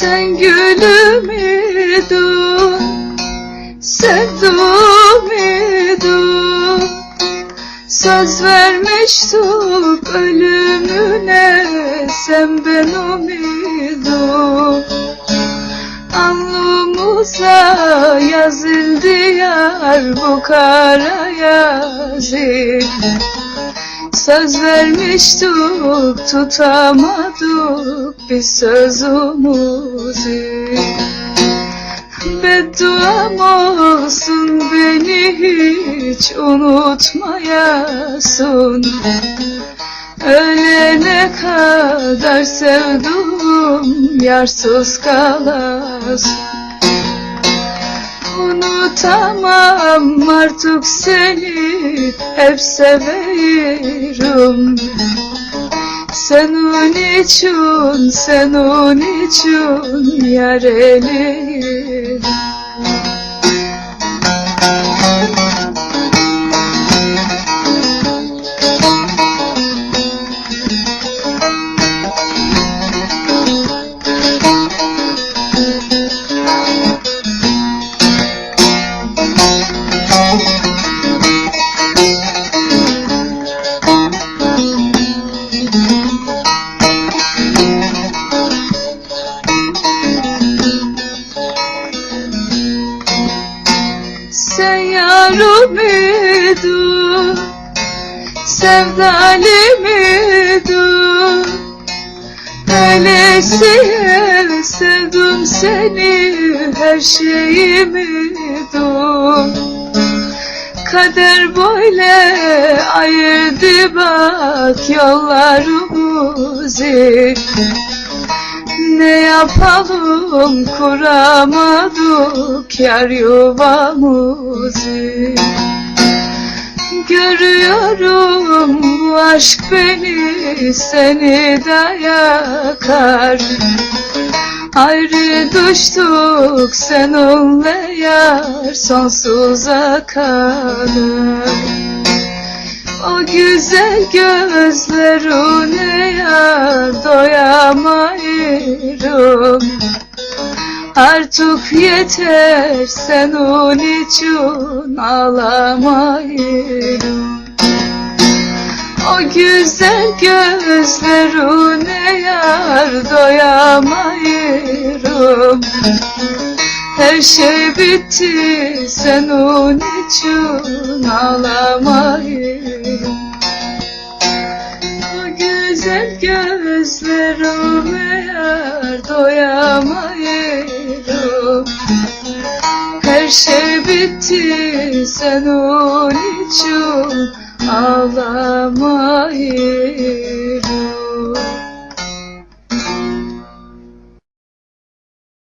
Sen gülüm idun Sevdum idun Söz vermiştik ölümüne Sen ben umidum Alnımıza yazıldı yar bu kara yazı Söz vermiştik tutamadık biz sözümüzü Bedduam olsun beni hiç unutmayasın. Ölene kadar sevduğum yarsız kalasın Unutamam artık seni hep severim Senin için, senin için yar eleyim idin Sevdalim idin Öylesiye sevdim seni Her şeyim idin Kader böyle ayırdı bak yollarımızı. Ne yapalım kuramadık yar yuvamızı Görüyorum bu aşk beni seni de yakar. Ayrı düştük seninle yar sonsuza kadar o güzel gözlerine yar Artık yeter senin için ağlamayırım O güzel gözlerine yar doyamayırım. Her şey bitti senin için ağlamayım O güzel gözlerime yar doyamayım Her şey bitti senin için ağlamayım